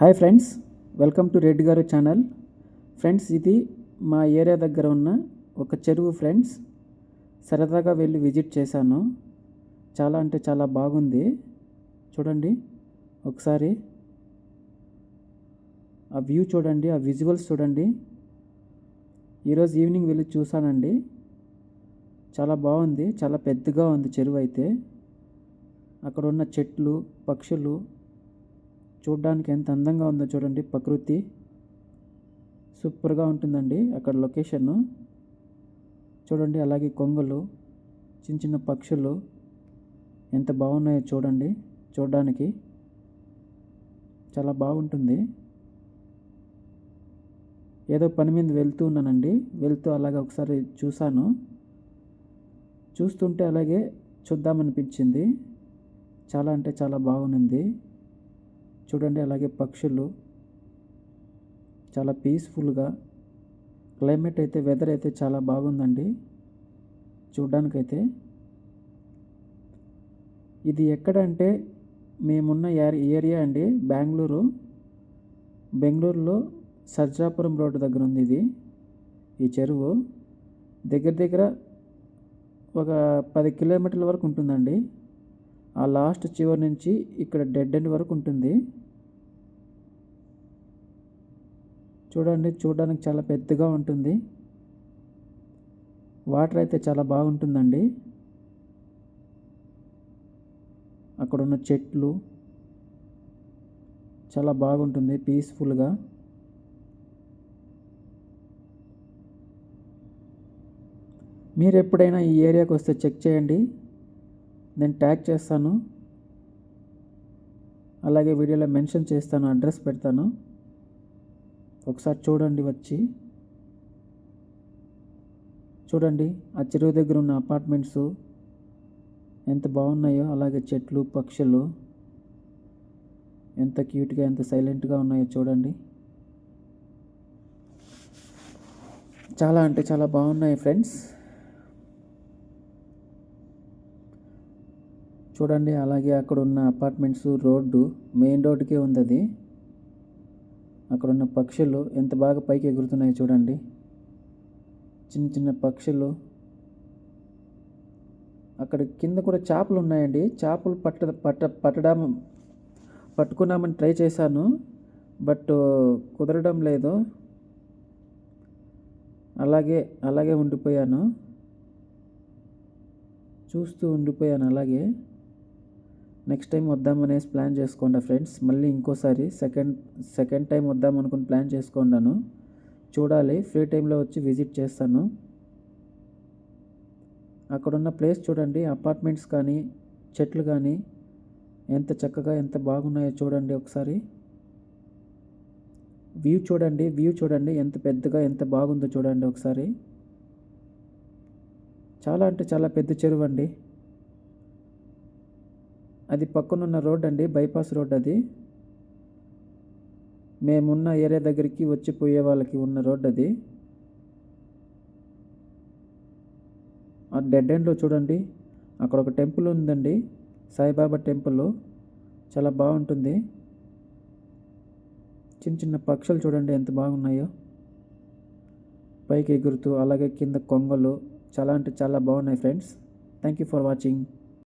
Hi friends welcome to Reddy గారు channel. Friends ఇది మా ఏరియా దగ్గర ఉన్న ఒక చెరువు ఫ్రెండ్స్. సరదాగా వెళ్ళి విజిట్ చేశాను. చాలా అంటే చాలా బాగుంది. చూడండి ఒకసారి ఆ వ్యూ చూడండి ఆ విజువల్స్ చూడండి. ఈరోజు ఈవినింగ్ వెళ్ళి చూశానండి. చాలా బాగుంది చాలా పెద్దగా ఉంది చెరువు అయితే. అక్కడ ఉన్న చెట్లు పక్షులు చూడ్డానికి ఎంత అందంగా ఉందో చూడండి. ప్రకృతి సూపర్గా ఉంటుందండి అక్కడ లొకేషన్. చూడండి అలాగే కొంగలు చిన్న చిన్న పక్షులు ఎంత బాగున్నాయో చూడండి. చూడడానికి చాలా బాగుంటుంది. ఏదో పని మీద వెళ్తూ ఉన్నానండి. వెళ్తూ అలాగే ఒకసారి చూశాను. చూస్తుంటే అలాగే చూద్దామనిపించింది. చాలా అంటే చాలా బాగుంది. చూడండి అలాగే పక్షులు చాలా పీస్ఫుల్గా క్లైమేట్ అయితే వెదర్ అయితే చాలా బాగుందండి. చూడ్డానికైతే. ఇది ఎక్కడంటే మేమున్న ఏరియా అండి బెంగళూరు. బెంగళూరులో సర్జాపురం రోడ్డు దగ్గర ఉంది ఇది ఈ చెరువు. దగ్గర దగ్గర ఒక పది కిలోమీటర్ల వరకు ఉంటుందండి. ఆ లాస్ట్ చివరి నుంచి ఇక్కడ డెడ్ ఎండ్ వరకు ఉంటుంది. చూడండి చూడడానికి చాలా పెద్దగా ఉంటుంది. వాటర్ అయితే చాలా బాగుంటుందండి. అక్కడ ఉన్న చెట్లు చాలా బాగుంటుంది పీస్ఫుల్గా మీరు ఎప్పుడైనా ఈ ఏరియాకి వస్తే చెక్ చేయండి. నేను ట్యాగ్ చేస్తాను. అలాగే వీడియోలో మెన్షన్ చేస్తాను అడ్రస్ పెడతాను. ఒకసారి చూడండి వచ్చి. చూడండి ఆ చెరువు దగ్గర ఉన్న అపార్ట్మెంట్స్ ఎంత బాగున్నాయో అలాగే చెట్లు పక్షులు ఎంత క్యూట్గా ఎంత సైలెంట్గా ఉన్నాయో చూడండి. చాలా అంటే చాలా బాగున్నాయి ఫ్రెండ్స్ చూడండి అలాగే అక్కడ ఉన్న అపార్ట్మెంట్స్ రోడ్డు మెయిన్ రోడ్డుకే ఉంది అది అక్కడ ఉన్న పక్షులు ఎంత బాగా పైకి ఎగురుతున్నాయో చూడండి. చిన్న చిన్న పక్షులు. అక్కడ కింద కూడా చేపలు ఉన్నాయండి. చేపలు పట్ట పట్ట పట్టడం పట్టుకున్నామని ట్రై చేశాను బట్ కుదరడం లేదు. అలాగే అలాగే ఉండిపోయాను. చూస్తూ ఉండిపోయాను అలాగే. నెక్స్ట్ టైం వద్దామనేసి ప్లాన్ చేసుకోండి ఫ్రెండ్స్ మళ్ళీ ఇంకోసారి సెకండ్ సెకండ్ టైం వద్దాం అనుకుని ప్లాన్ చేసుకున్నాను చూడాలి ఫ్రీ టైంలో వచ్చి విజిట్ చేస్తాను. అక్కడున్న ప్లేస్ చూడండి అపార్ట్మెంట్స్ కానీ చెట్లు కానీ ఎంత చక్కగా ఎంత బాగున్నాయో చూడండి ఒకసారి. వ్యూ చూడండి వ్యూ చూడండి ఎంత పెద్దగా ఎంత బాగుందో చూడండి ఒకసారి. చాలా అంటే చాలా పెద్ద చెరువు అండి. అది పక్కనున్న రోడ్ అండి బైపాస్ రోడ్ అది. మేమున్న ఏరియా దగ్గరికి వచ్చి పోయే వాళ్ళకి ఉన్న రోడ్ అది. ఆ డెడ్ ఎండ్లో చూడండి అక్కడ ఒక టెంపుల్ ఉందండి సాయిబాబా టెంపుల్. చాలా బాగుంటుంది. చిన్న చిన్న పక్షులు చూడండి ఎంత బాగున్నాయో. పైకి ఎగురుతూ అలాగే కింద కొంగలు చాలా అంటే చాలా బాగున్నాయి friends. Thank you for watching